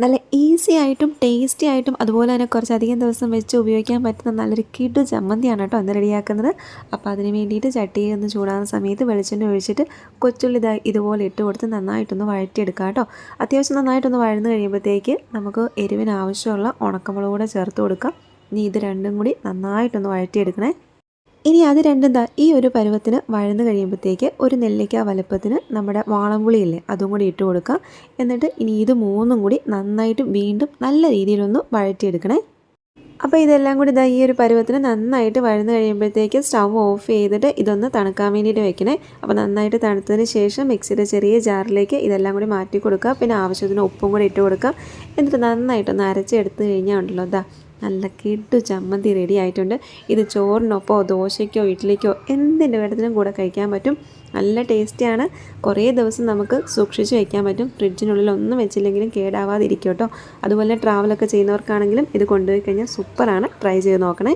നല്ല ഈസി ആയിട്ടും ടേസ്റ്റി ആയിട്ടും അതുപോലെ തന്നെ കുറച്ചധികം ദിവസം വെച്ച് ഉപയോഗിക്കാൻ പറ്റുന്ന നല്ലൊരു കിടു ചമ്മന്തിയാണ് കേട്ടോ ഇന്ന് റെഡിയാക്കുന്നത്. അപ്പോൾ അതിന് വേണ്ടിയിട്ട് ചട്ടിയിൽ ഒന്ന് ചൂടാകുന്ന സമയത്ത് വെളിച്ചെണ്ണ ഒഴിച്ചിട്ട് കൊച്ചുള്ളി ഇതായി ഇതുപോലെ ഇട്ട് കൊടുത്ത് നന്നായിട്ടൊന്ന് വഴറ്റിയെടുക്കുക കേട്ടോ. അത്യാവശ്യം നന്നായിട്ടൊന്ന് വഴന്ന് കഴിയുമ്പോഴത്തേക്ക് നമുക്ക് എരിവിന് ആവശ്യമുള്ള ഉണക്കമുളക് കൂടെ ചേർത്ത് കൊടുക്കാം. ഇനി ഇത് രണ്ടും കൂടി നന്നായിട്ടൊന്ന് വഴറ്റിയെടുക്കണേ. ഇനി അത് രണ്ടും ദാ ഈ ഒരു പരുവത്തിന് വഴന്ന് കഴിയുമ്പോഴത്തേക്ക് ഒരു നെല്ലിക്ക വലുപ്പത്തിന് നമ്മുടെ വാളംപുളിയില്ലേ അതും കൂടി ഇട്ട് കൊടുക്കുക എന്നിട്ട് ഇനി ഇത് മൂന്നും കൂടി നന്നായിട്ട് വീണ്ടും നല്ല രീതിയിലൊന്ന് വഴറ്റിയെടുക്കണേ. അപ്പോൾ ഇതെല്ലാം കൂടി ഇതാ ഈ ഒരു പരുവത്തിന് നന്നായിട്ട് വഴന്ന് കഴിയുമ്പോഴത്തേക്ക് സ്റ്റൗ ഓഫ് ചെയ്തിട്ട് ഇതൊന്ന് തണുക്കാൻ വേണ്ടിയിട്ട് വെക്കണേ. അപ്പോൾ നന്നായിട്ട് തണുത്തതിന് ശേഷം മിക്സിയുടെ ചെറിയ ജാറിലേക്ക് ഇതെല്ലാം കൂടി മാറ്റി കൊടുക്കുക. പിന്നെ ആവശ്യത്തിന് ഉപ്പും കൂടി ഇട്ട് കൊടുക്കുക. എന്നിട്ട് നന്നായിട്ടൊന്ന് അരച്ചെടുത്ത് കഴിഞ്ഞാൽ ഉണ്ടല്ലോ ഇതാ നല്ല കിട്ടു ചമ്മന്തി റെഡി ആയിട്ടുണ്ട്. ഇത് ചോറിനൊപ്പോ ദോശയ്ക്കോ ഇഡ്ഡലിക്കോ എന്തിന്റെ വേണ്ടത്തിനും കൂടെ കഴിക്കാൻ പറ്റും. നല്ല ടേസ്റ്റിയാണ് കുറേ ദിവസം നമുക്ക് സൂക്ഷിച്ച് വയ്ക്കാൻ പറ്റും. ഫ്രിഡ്ജിനുള്ളിൽ ഒന്നും വെച്ചില്ലെങ്കിലും കേടാവാതിരിക്കും കേട്ടോ. അതുപോലെ ട്രാവലൊക്കെ ചെയ്യുന്നവർക്കാണെങ്കിലും ഇത് കൊണ്ടുപോയി കഴിഞ്ഞാൽ സൂപ്പറാണ് ട്രൈ ചെയ്ത് നോക്കണേ.